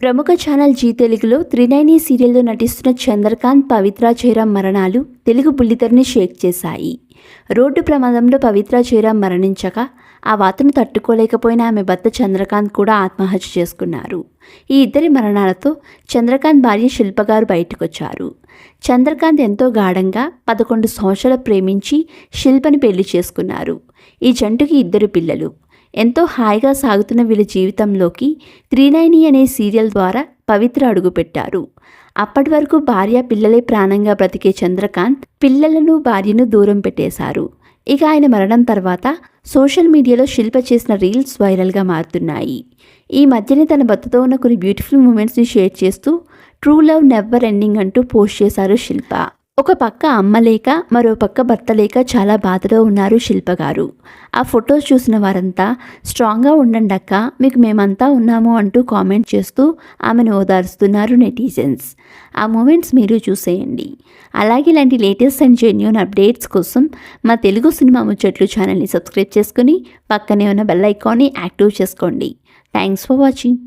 ప్రముఖ channel G తెలుగులో త్రినైని సీరియల్లో నటిస్తున్న చంద్రకాంత్ పవిత్ర జయరాం మరణాలు తెలుగు బుల్లితెరని షేక్ చేశాయి. రోడ్డు ప్రమాదంలో పవిత్ర జయరాం మరణించగా ఆ వార్తను తట్టుకోలేకపోయిన ఆమె భర్త చంద్రకాంత్ కూడా ఆత్మహత్య చేసుకున్నారు. ఈ ఇద్దరి మరణాలతో చంద్రకాంత్ భార్య శిల్ప గారు బయటకొచ్చారు. చంద్రకాంత్ ఎంతో గాఢంగా పదకొండు సంవత్సరాలు ప్రేమించి శిల్పని పెళ్ళి చేసుకున్నారు. ఈ జంటకి ఇద్దరు పిల్లలు. ఎంతో హాయిగా సాగుతున్న వీళ్ళ జీవితంలోకి త్రీనైని అనే సీరియల్ ద్వారా పవిత్ర అడుగుపెట్టారు. అప్పటి వరకు భార్య పిల్లలే ప్రాణంగా బ్రతికే చంద్రకాంత్ పిల్లలను భార్యను దూరం పెట్టేశారు. ఇక ఆయన మరణం తర్వాత సోషల్ మీడియాలో శిల్ప చేసిన రీల్స్ వైరల్గా మారుతున్నాయి. ఈ మధ్యనే తన భర్తతో ఉన్న కొన్ని బ్యూటిఫుల్ మూమెంట్స్ని షేర్ చేస్తూ ట్రూ లవ్ నెవర్ ఎండింగ్ అంటూ పోస్ట్ చేశారు శిల్ప. ఒక పక్క అమ్మ లేక మరో పక్క భర్త లేక చాలా బాధలో ఉన్నారు శిల్ప గారు. ఆ ఫొటోస్ చూసిన వారంతా స్ట్రాంగ్గా ఉండండి అక్క మీకు మేమంతా ఉన్నాము అంటూ కామెంట్ చేస్తూ ఆమెను ఓదారుస్తున్నారు నెటిజన్స్. ఆ మూమెంట్స్ మీరు చూసేయండి. అలాగే ఇలాంటి లేటెస్ట్ అండ్ జెన్యున్ అప్డేట్స్ కోసం మా తెలుగు సినిమా ముచ్చట్లు ఛానల్ని సబ్స్క్రైబ్ చేసుకుని పక్కనే ఉన్న బెల్ ఐకాన్ని యాక్టివ్ చేసుకోండి. Thanks for watching.